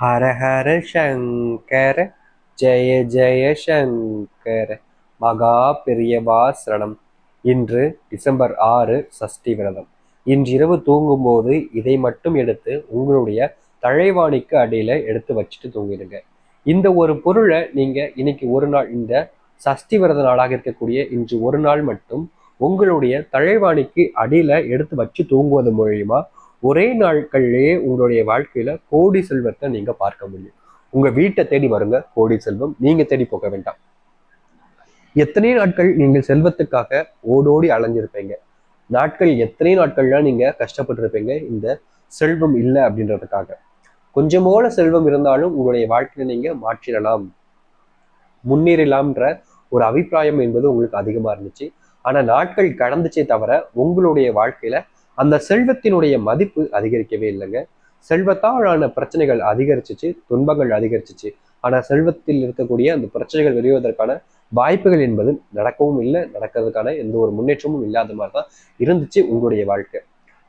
ஹர ஹர சங்கர ஜெய ஜெய சங்கர. மகா பெரியவா சரணம். இன்று டிசம்பர் ஆறு சஷ்டி விரதம். இன்றிரவு தூங்கும்போது இதை மட்டும் எடுத்து உங்களுடைய தழைவாணிக்கு அடியில எடுத்து வச்சுட்டு தூங்கிடுங்க. இந்த ஒரு பொருளை நீங்க இன்னைக்கு ஒரு நாள் இந்த சஷ்டி விரத நாளாக இருக்கக்கூடிய இன்று ஒரு நாள் மட்டும் உங்களுடைய தழைவாணிக்கு அடியில எடுத்து வச்சு தூங்குவது மூலியமா ஒரே நாட்கள்லேயே உங்களுடைய வாழ்க்கையில கோடி செல்வத்தை நீங்க பார்க்க முடியும். உங்க வீட்டை தேடி வருங்க கோடி செல்வம். நீங்க தேடி போக வேண்டாம். எத்தனை நாட்கள் நீங்கள் செல்வத்துக்காக ஓடோடி அலைஞ்சிருப்பீங்க? நாட்கள் எத்தனை நாட்கள்லாம் நீங்க கஷ்டப்பட்டிருப்பீங்க? இந்த செல்வம் இல்லை அப்படின்றதுக்காக. கொஞ்சமோல செல்வம் இருந்தாலும் உங்களுடைய வாழ்க்கையில நீங்க மாற்றிடலாம். முன்னேறலாம்ன்ற ஒரு அபிப்பிராயம் என்பது உங்களுக்கு அதிகமா இருந்துச்சு. ஆனா நாட்கள் கடந்துச்சே தவிர உங்களுடைய வாழ்க்கையில அந்த செல்வத்தினுடைய மதிப்பு அதிகரிக்கவே இல்லைங்க. செல்வத்தாலான பிரச்சனைகள் அதிகரிச்சிச்சு துன்பங்கள் அதிகரிச்சிச்சு. ஆனால் செல்வத்தில் இருக்கக்கூடிய அந்த பிரச்சனைகள் வெளிவதற்கான வாய்ப்புகள் என்பது நடக்கவும் இல்லை நடக்கிறதுக்கான எந்த ஒரு முன்னேற்றமும் இல்லாத மாதிரி தான் இருந்துச்சு உங்களுடைய வாழ்க்கை.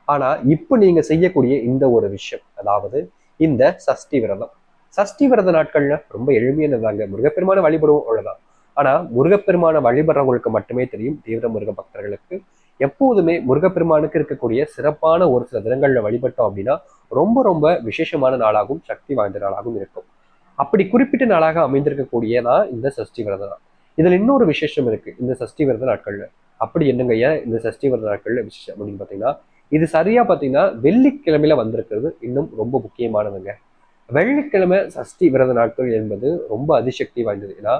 ஆனா இப்போ நீங்கள் செய்யக்கூடிய இந்த ஒரு விஷயம் அதாவது இந்த சஷ்டி விரதம். சஷ்டி விரத நாட்கள்ல ரொம்ப எளிமையானதாங்க. முருகப்பெருமான வழிபடுவோம் அவ்வளோதான் ஆனால் முருகப்பெருமான வழிபடுறவங்களுக்கு மட்டுமே தெரியும் தீவிர முருக பக்தர்களுக்கு எப்போதுமே முருகப்பெருமானுக்கு இருக்கக்கூடிய சிறப்பான ஒரு சில தினங்கள்ல வழிபட்டோம் அப்படின்னா ரொம்ப ரொம்ப விசேஷமான நாளாகவும் சக்தி வாய்ந்த நாளாகவும் இருக்கும். அப்படி குறிப்பிட்ட நாளாக அமைந்திருக்கக்கூடிய தான் இந்த சஷ்டி விரத நாள். இதுல இன்னொரு விசேஷம் இருக்கு இந்த சஷ்டி விரத நாட்கள்ல. அப்படி என்னங்க ஏன் இந்த சஷ்டி விரத நாட்கள்ல விசேஷம் அப்படின்னு பார்த்தீங்கன்னா இது சரியா பாத்தீங்கன்னா வெள்ளிக்கிழமையில வந்திருக்கிறது இன்னும் ரொம்ப முக்கியமானதுங்க. வெள்ளிக்கிழமை சஷ்டி விரத நாட்கள் என்பது ரொம்ப அதிசக்தி வாய்ந்தது. ஏன்னா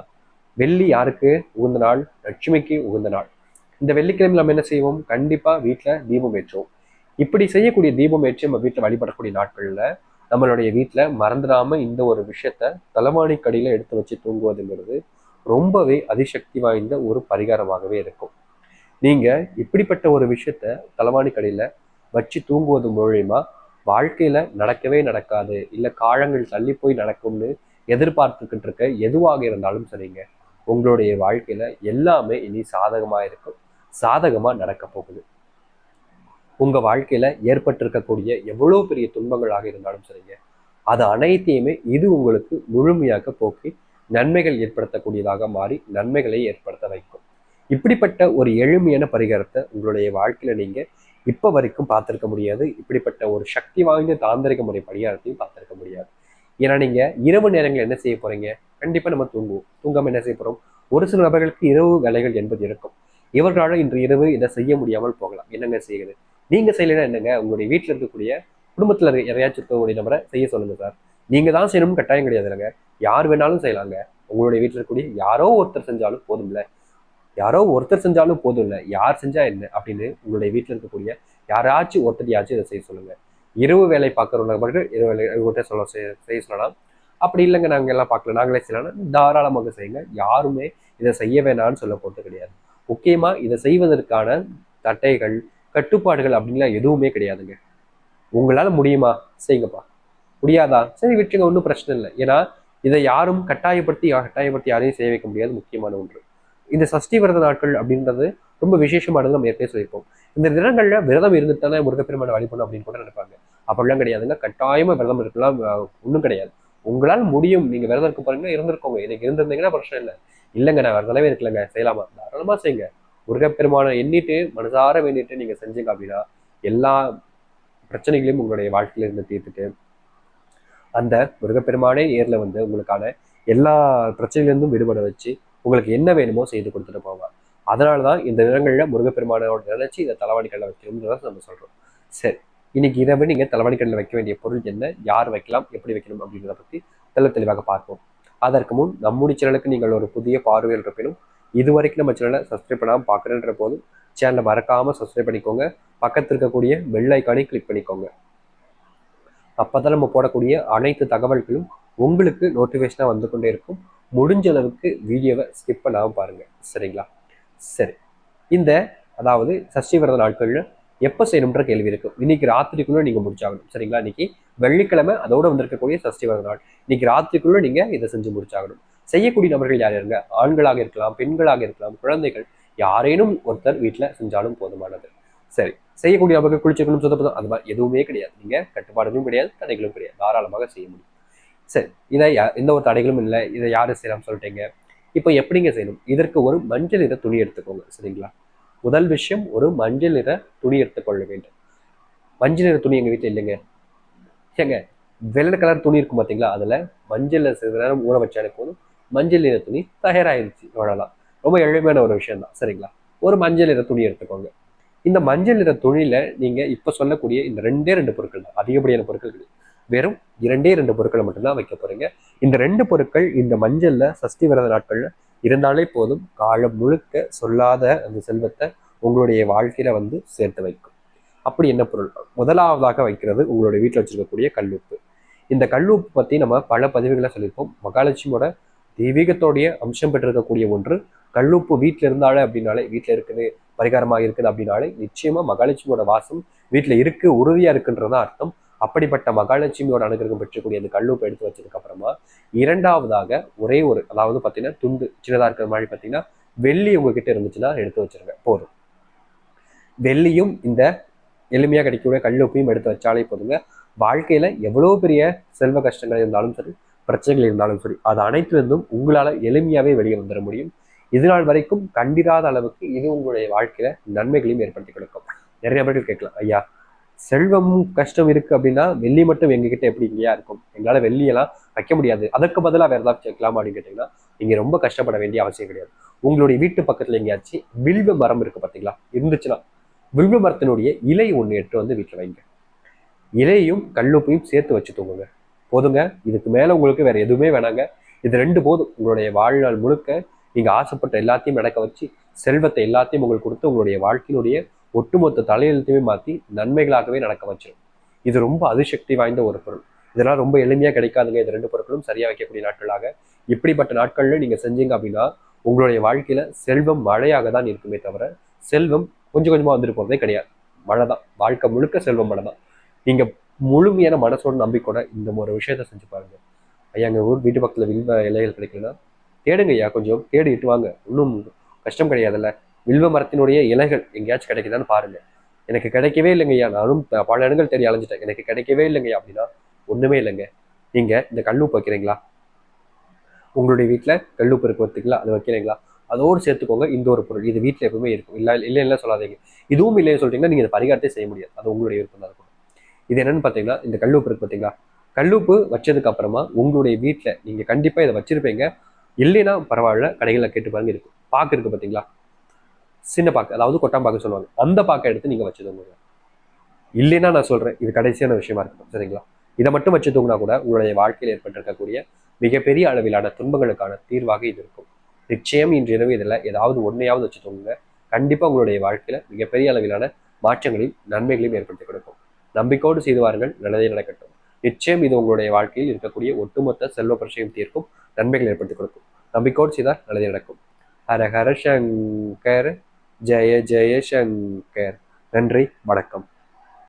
வெள்ளி யாருக்கு? உகந்த நாள் லட்சுமிக்கு உகந்த நாள். இந்த வெள்ளிக்கிழமை நம்ம என்ன செய்வோம்? கண்டிப்பாக வீட்டில் தீபம் ஏற்றுவோம். இப்படி செய்யக்கூடிய தீபம் ஏற்றி நம்ம வீட்டில் வழிபடக்கூடிய நாட்களில் நம்மளுடைய வீட்டில் மறந்துடாம இந்த ஒரு விஷயத்த தலைமாணிக்கடியில எடுத்து வச்சு தூங்குவதுங்கிறது ரொம்பவே அதிசக்தி வாய்ந்த ஒரு பரிகாரமாகவே இருக்கும். நீங்கள் இப்படிப்பட்ட ஒரு விஷயத்த தலைமாணிக்கடியில வச்சு தூங்குவது மூலயமா வாழ்க்கையில நடக்கவே நடக்காது. இல்லை காலங்கள் தள்ளி போய் நடக்கும்னு எதிர்பார்த்துக்கிட்டு இருக்க எதுவாக இருந்தாலும் சரிங்க. உங்களுடைய வாழ்க்கையில் எல்லாமே இனி சாதகமாக இருக்கும் சாதகமா நடக்க போகுது. உங்க வாழ்க்கையில ஏற்பட்டிருக்கக்கூடிய எவ்வளவு பெரிய துன்பங்களாக இருந்தாலும் சரிங்க அது அனைத்தையுமே இது உங்களுக்கு முழுமையாக போக்கி நன்மைகள் ஏற்படுத்தக்கூடியதாக மாறி நன்மைகளை ஏற்படுத்த வைக்கும். இப்படிப்பட்ட ஒரு எளிமையான பரிகாரத்தை உங்களுடைய வாழ்க்கையில நீங்க இப்போ வரைக்கும் பார்த்திருக்க முடியாது. இப்படிப்பட்ட ஒரு சக்தி வாய்ந்த தாந்திரிக முறை பரிகாரத்தையும் பார்த்திருக்க முடியாது. ஏன்னா நீங்க இரவு நேரங்கள் என்ன செய்ய போறீங்க? கண்டிப்பா நம்ம தூங்குவோம். தூங்காமல் என்ன செய்ய போறோம்? ஒரு சில நபர்களுக்கு இரவு வேலைகள் என்பது இருக்கும். இவர்களால் இன்று இரவு இதை செய்ய முடியாமல் போகலாம். என்னங்க செய்யுது? நீங்கள் செய்யலைன்னா என்னங்க? உங்களுடைய வீட்டில் இருக்கக்கூடிய குடும்பத்தில் இருக்க யாரையாச்சும் இருக்கக்கூடிய நபரை செய்ய சொல்லுங்கள் சார். நீங்கள் தான் செய்யணும்னு கட்டாயம் கிடையாது இல்லைங்க. யார் வேணாலும் செய்யலாங்க. உங்களுடைய வீட்டில் இருக்கக்கூடிய யாரோ ஒருத்தர் செஞ்சாலும் போதும்ல. யாரோ ஒருத்தர் செஞ்சாலும் போதும் இல்லை யார் செஞ்சால் என்ன? அப்படின்னு உங்களுடைய வீட்டில் இருக்கக்கூடிய யாராச்சும் ஒருத்தரையாச்சும் இதை செய்ய சொல்லுங்கள் இரவு வேலை பார்க்குறவங்க மட்டும் இரவு வேலை ஒருத்தர் சொல்ல செய்ய- செய்ய சொல்லலாம். அப்படி இல்லைங்க நாங்கள் எல்லாம் பார்க்கல. நாங்களே செய்யலாம் தாராளமாக செய்யுங்க. யாருமே இதை செய்ய வேணாம்னு சொல்ல போகிறது கிடையாது. முக்கியமா இதை செய்வதற்கான தட்டைகள் கட்டுப்பாடுகள் அப்படின்லாம் எதுவுமே கிடையாதுங்க. உங்களால முடியுமா? செய்யுங்கப்பா முடியாதா? சரி விட்டுங்க ஒன்றும் பிரச்சனை இல்லை. ஏன்னா இதை யாரும் கட்டாயப்படுத்தி கட்டாயப்படுத்தி யாரையும் செய்ய வைக்க முடியாது முக்கியமான ஒன்று. இந்த சஷ்டி விரத நாட்கள் அப்படின்றது ரொம்ப விசேஷமானது நம்ம ஏற்கனவே சொல்லியிருப்போம். இந்த தினங்களில் விரதம் இருந்துட்டு தானே முருகப்பெருமான வழிபடணும் அப்படின்னு கூட நினைப்பாங்க. அப்படிலாம் கிடையாதுங்க. கட்டாயமாக விரதம் இருக்கலாம் ஒன்றும் கிடையாது. உங்களால் முடியும். நீங்க விரதம் இருக்க போறீங்க இருந்திருக்கோங்க. எனக்கு இருந்திருந்தீங்கன்னா பிரச்சனை இல்லை. இல்லைங்க நான் விரதமே இருக்கலைங்க. செய்யலாமா? தாராளமா செய்யுங்க. முருகப்பெருமானை எண்ணிட்டு மனசார வேண்டிட்டு நீங்க செஞ்சீங்க அப்படின்னா எல்லா பிரச்சனைகளையும் உங்களுடைய வாழ்க்கையில இருந்து தீர்த்துட்டு அந்த முருகப்பெருமானே நேரில் வந்து உங்களுக்கான எல்லா பிரச்சனையிலிருந்தும் விடுபட வச்சு உங்களுக்கு என்ன வேணுமோ செய்து கொடுத்துட்டு போவாங்க அதனால தான் இந்த நிறங்களில் முருகப்பெருமானோட நினைச்சு இந்த தலைவாணிக்கல்ல வைக்கணும்ன்றத நம்ம சொல்கிறோம் சரி. இன்னைக்கு இரவு நீங்க தலைவாணிக்கல்ல வைக்க வேண்டிய பொருள் என்ன? யார் வைக்கலாம்? எப்படி வைக்கணும்? அப்படிங்கிறத பற்றி தெள்ள தெளிவாக பார்ப்போம். அதற்கு முன் நம்முடைய சேனலுக்கு நீங்கள் ஒரு புதிய பார்வையில் இருப்பினும் இதுவரைக்கும் நம்ம சேனலை சப்ஸ்கிரைப் பண்ணாமல் பார்க்குறேன்ற போது சேனலை மறக்காமல் சப்ஸ்கிரைப் பண்ணிக்கோங்க. பக்கத்தில் இருக்கக்கூடிய பெல் ஐக்கானை கிளிக் பண்ணிக்கோங்க. அப்பதான் நம்ம போடக்கூடிய அனைத்து தகவல்களும் உங்களுக்கு நோட்டிஃபிகேஷனாக வந்து கொண்டே இருக்கும். முடிஞ்ச அளவுக்கு வீடியோவை ஸ்கிப் பண்ணாமல் பாருங்கள் சரிங்களா? சரி. இந்த அதாவது சஷ்டி விரத நாட்களில் எப்போ செய்யணுன்ற கேள்வி இருக்கும் இன்னைக்கு ராத்திரிக்குள்ளே நீங்கள் முடிச்சாகணும். சரிங்களா? இன்னைக்கு வெள்ளிக்கிழமை அதோட வந்திருக்கக்கூடிய சஷ்டி வகை நாள் இன்னைக்கு ராத்திரிக்குள்ளே நீங்கள் இதை செஞ்சு முடிச்சாகணும். செய்யக்கூடிய நபர்கள் யார் இருங்க ஆண்களாக இருக்கலாம் பெண்களாக இருக்கலாம் குழந்தைகள். யாரேனும் ஒருத்தர் வீட்டில் செஞ்சாலும் போதுமானது. சரி செய்யக்கூடிய நபர்கள் குளிச்சுக்கணும் சுத்தப்பதம் அந்த மாதிரி எதுவுமே கிடையாது. நீங்கள் கட்டுப்பாடுகளும் கிடையாது தடைகளும் கிடையாது. தாராளமாக செய்ய முடியும். சரி இதை எந்த ஒரு தடைகளும் இல்லை. இதை யார் செய்யலாம் சொல்லிட்டீங்க. இப்போ எப்படிங்க செய்யணும்? இதற்கு ஒரு மஞ்சள் இதை துணி எடுத்துக்கோங்க. சரிங்களா? முதல் விஷயம் ஒரு மஞ்சள் நிற துணி எடுத்துக்கொள்ள வேண்டும். மஞ்சள் நிற துணி எங்கள் வீட்டில் இல்லைங்க. ஏங்க வெள்ளை கலர் துணி இருக்கும் பார்த்தீங்களா அதில் மஞ்சள் சிறிது நேரம் ஊற வச்சாலே போதும். மஞ்சள் நிற துணி தயாராகிருச்சு அவ்வளோதான் ரொம்ப எளிமையான ஒரு விஷயம் தான் சரிங்களா? ஒரு மஞ்சள் நிற துணி எடுத்துக்கோங்க. இந்த மஞ்சள் நிற துணியில் நீங்கள் இப்போ சொல்லக்கூடிய இந்த ரெண்டே ரெண்டு பொருட்கள் தான். அதிகப்படியான பொருட்கள் கிடையாது. வெறும் இரண்டே ரெண்டு பொருட்களை மட்டும்தான் வைக்க போகிறீங்க இந்த ரெண்டு பொருட்கள் இந்த மஞ்சளில் சஷ்டி விரத நாட்களில் இருந்தாலே போதும் காலம் முழுக்க சொல்லாத அந்த செல்வத்தை உங்களுடைய வாழ்க்கையில வந்து சேர்த்து வைக்கும். அப்படி என்ன பொருள்? முதலாவதாக வைக்கிறது உங்களுடைய வீட்டில் வச்சிருக்கக்கூடிய கல்லுப்பு. இந்த கல்லுப்பு பத்தி நம்ம பல பதிவுகளை சொல்லியிருப்போம். மகாலட்சுமியோட தெய்வீகத்தோடைய அம்சம் பெற்றிருக்கக்கூடிய ஒன்று கல்லுப்பு வீட்டில் இருந்தாலே அப்படின்னாலே வீட்டில் இருக்குது பரிகாரமாக இருக்குது அப்படின்னாலே நிச்சயமா மகாலட்சுமியோட வாசம் வீட்டில் இருக்கு உறுதியா இருக்குன்றதான் அர்த்தம். அப்படிப்பட்ட மகாலட்சுமியோட அனுகிரகம் பெற்றக்கூடிய அந்த கல்லூப்பை எடுத்து வச்சதுக்கு அப்புறமா இரண்டாவதாக ஒரே ஒரு அதாவது பார்த்தீங்கன்னா துண்டு சின்னதாக இருக்கிற மாதிரி பார்த்தீங்கன்னா வெள்ளி உங்ககிட்ட இருந்துச்சுன்னா எடுத்து வச்சிருங்க போதும். வெள்ளியும் இந்த எளிமையாக கிடைக்கக்கூடிய கல்லுப்பையும் எடுத்து வச்சாலே போதுங்க. வாழ்க்கையில எவ்வளோ பெரிய செல்வ கஷ்டங்கள் இருந்தாலும் சரி பிரச்சனைகள் இருந்தாலும் சரி அது அனைத்திலிருந்தும் உங்களால எளிமையாவே வெளியே வந்துட முடியும். இது வரைக்கும் கண்டிராத அளவுக்கு இது உங்களுடைய வாழ்க்கையில நன்மைகளையும் ஏற்படுத்தி கொடுக்கும். நிறைய பேர்கள் கேட்கலாம் ஐயா செல்வம் கஷ்டம் இருக்கு அப்படின்னா வெள்ளி மட்டும் எங்ககிட்ட எப்படி இல்லையா இருக்கும்? எங்களால வெள்ளியெல்லாம் வைக்க முடியாது. அதற்கு பதிலாக வேற ஏதாவது சேர்க்கலாமா அப்படின்னு கேட்டீங்கன்னா நீங்க ரொம்ப கஷ்டப்பட வேண்டிய அவசியம் கிடையாது. உங்களுடைய வீட்டு பக்கத்துல எங்கேயாச்சும் வில்வ மரம் இருக்கு பாத்தீங்களா? இருந்துச்சுன்னா வில்வ மரத்தினுடைய இலை ஒன்று எடுத்து வந்து வீட்டில் வைங்க. இலையும் கல்லுப்பையும் சேர்த்து வச்சு தூங்குங்க. போதுங்க. இதுக்கு மேல உங்களுக்கு வேற எதுவுமே வேணாங்க. இது ரெண்டு போதும். உங்களுடைய வாழ்நாள் முழுக்க நீங்க ஆசைப்பட்ட எல்லாத்தையும் நடக்க வச்சு செல்வத்தை எல்லாத்தையும் உங்களுக்கு கொடுத்து உங்களுடைய வாழ்க்கையினுடைய ஒட்டுமொத்த தலையெழுத்தையுமே மாற்றி நன்மைகளாகவே நடக்க வச்சிடும் இது ரொம்ப அதிசக்தி வாய்ந்த ஒரு பொருள். இதெல்லாம் ரொம்ப எளிமையாக கிடைக்காதுங்க. இது ரெண்டு பொருட்களும் சரியாக வைக்கக்கூடிய நாட்களாக. இப்படிப்பட்ட நாட்கள்ல நீங்கள் செஞ்சீங்க அப்படின்னா உங்களுடைய வாழ்க்கையில் செல்வம் மழையாக தான் இருக்குமே தவிர செல்வம் கொஞ்சம் கொஞ்சமாக வந்துட்டு போகிறதே கிடையாது. மழை தான் வாழ்க்கை முழுக்க செல்வம் மழை தான் நீங்கள் முழுமையான மனசோட நம்பிக்கூட இந்த ஒரு விஷயத்த செஞ்சு பாருங்கள் ஐயா எங்கள் ஊர் வீட்டு பக்கத்தில் வில்வ இலைகள் கிடைக்கலன்னா தேடுங்க ஐயா கொஞ்சம். தேடிட்டு வாங்க. இன்னும் கஷ்டம் கிடையாதுல்ல. வில்வ மரத்தினுடைய இலைகள் எங்கேயாச்சும் கிடைக்குதான்னு பாருங்க. எனக்கு கிடைக்கவே இல்லைங்கய்யா. நானும் பல இடங்கள் தேடி அலைஞ்சிட்டேன். எனக்கு கிடைக்கவே இல்லைங்கய்யா அப்படின்னா ஒண்ணுமே இல்லைங்க. நீங்க இந்த கல்லுப்பு வைக்கிறீங்களா? உங்களுடைய வீட்டுல கல்லுப்பு இருக்கு பார்த்தீங்களா அது வைக்கிறீங்களா? அதோடு சேர்த்துக்கோங்க. இந்த ஒரு பொருள். இது வீட்டில் எப்பவுமே இருக்கும். இல்லை இல்லை இல்லை சொல்லாதீங்க. இதுவும் இல்லைன்னு சொல்லிட்டீங்கன்னா நீங்கள் இந்த பரிகாரத்தை செய்ய முடியாது. அது உங்களுடைய விருப்பம் தான் இருக்கும் இது என்னன்னு பார்த்தீங்கன்னா இந்த கல்லுப்பு இருக்கு பார்த்தீங்களா கல்லுப்பு வச்சதுக்கு அப்புறமா உங்களுடைய வீட்டில் நீங்கள் கண்டிப்பாக இதை வச்சிருப்பீங்க. இல்லைன்னா பரவாயில்ல. கடைகளில் கேட்டு பாருங்க இருக்கும் பாக்கு பார்த்தீங்களா சின்ன பாக்கு அதாவது கொட்டாம்பாக்கு சொல்லுவாங்க. அந்த பாக்கை எடுத்து நீங்கள் வச்சு தூங்குங்க. இல்லைன்னா நான் சொல்கிறேன் இது கடைசியான விஷயமா இருக்கும் சரிங்களா? இதை மட்டும் வச்சு தூங்கினா கூட உங்களுடைய வாழ்க்கையில் ஏற்பட்டிருக்கக்கூடிய மிகப்பெரிய அளவிலான துன்பங்களுக்கான தீர்வாக இது இருக்கும். நிச்சயம் இன்று இரவு இதில் ஏதாவது ஒன்றையாவது வச்சு தூங்குங்க. கண்டிப்பாக உங்களுடைய வாழ்க்கையில் மிகப்பெரிய அளவிலான மாற்றங்களையும் நன்மைகளையும் ஏற்படுத்தி கொடுக்கும். நம்பிக்கையோடு செய்து வாருங்கள் நல்லதே நடக்கட்டும். நிச்சயம் இது உங்களுடைய வாழ்க்கையில் இருக்கக்கூடிய ஒட்டுமொத்த செல்வ பிரச்சனையும் தீர்க்கும் நன்மைகள் ஏற்படுத்தி கொடுக்கும். நம்பிக்கையோடு செய்தால் நல்லதே நடக்கும். ஹர ஹர சங்கர் ஜெய ஜெய சங்கர் நன்றி வணக்கம்.